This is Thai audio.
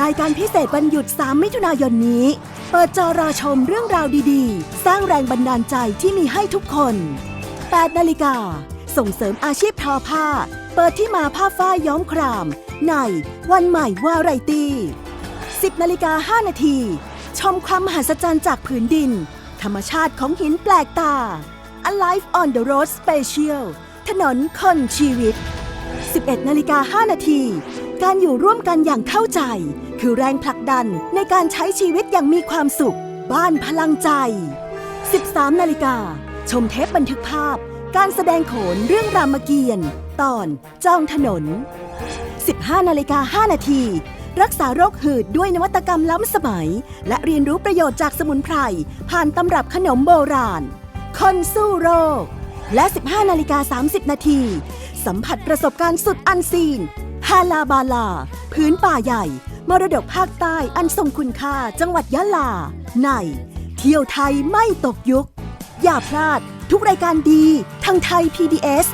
รายการพิเศษวันหยุด 3 มิถุนายนนี้ เปิดจอรอชมเรื่องราวดีๆ สร้างแรงบันดาลใจที่มีให้ทุกคน 8 นาฬิกา ส่งเสริมอาชีพทอผ้า เปิดที่มาผ้าฝ้ายย้อมคราม ในวันใหม่วาไรตี้ 10 นาฬิกา 5 นาที ชมความมหัศจรรย์จากผืนดิน ธรรมชาติของหินแปลกตา Alive on the Road Special ถนนคนชีวิต 11 นาฬิกา 5 นาทีการอยู่ร่วมกันอย่างเข้าใจ คือแรงผลักดันในการใช้ชีวิตอย่างมีความสุข บ้านพลังใจ 13นาฬิกา ชมเทปบันทึกภาพ การแสดงโขนเรื่องรามเกียรติ์ตอนจองถนน 15นาฬิกา5นาทีรักษาโรคหืดด้วยนวัตกรรมล้ำสมัย และเรียนรู้ประโยชน์จากสมุนไพร ผ่านตำรับขนมโบราณ คนสู้โรค และ 15นาฬิกา30 นาที สัมผัสประสบการณ์สุดอันซีนาลาบาลา พื้นป่าใหญ่ มรดกภาคใต้อันทรงคุณค่าจังหวัดยะลา ใน เที่ยวไทยไม่ตกยุค อย่าพลาดทุกรายการดีทางไทย PBS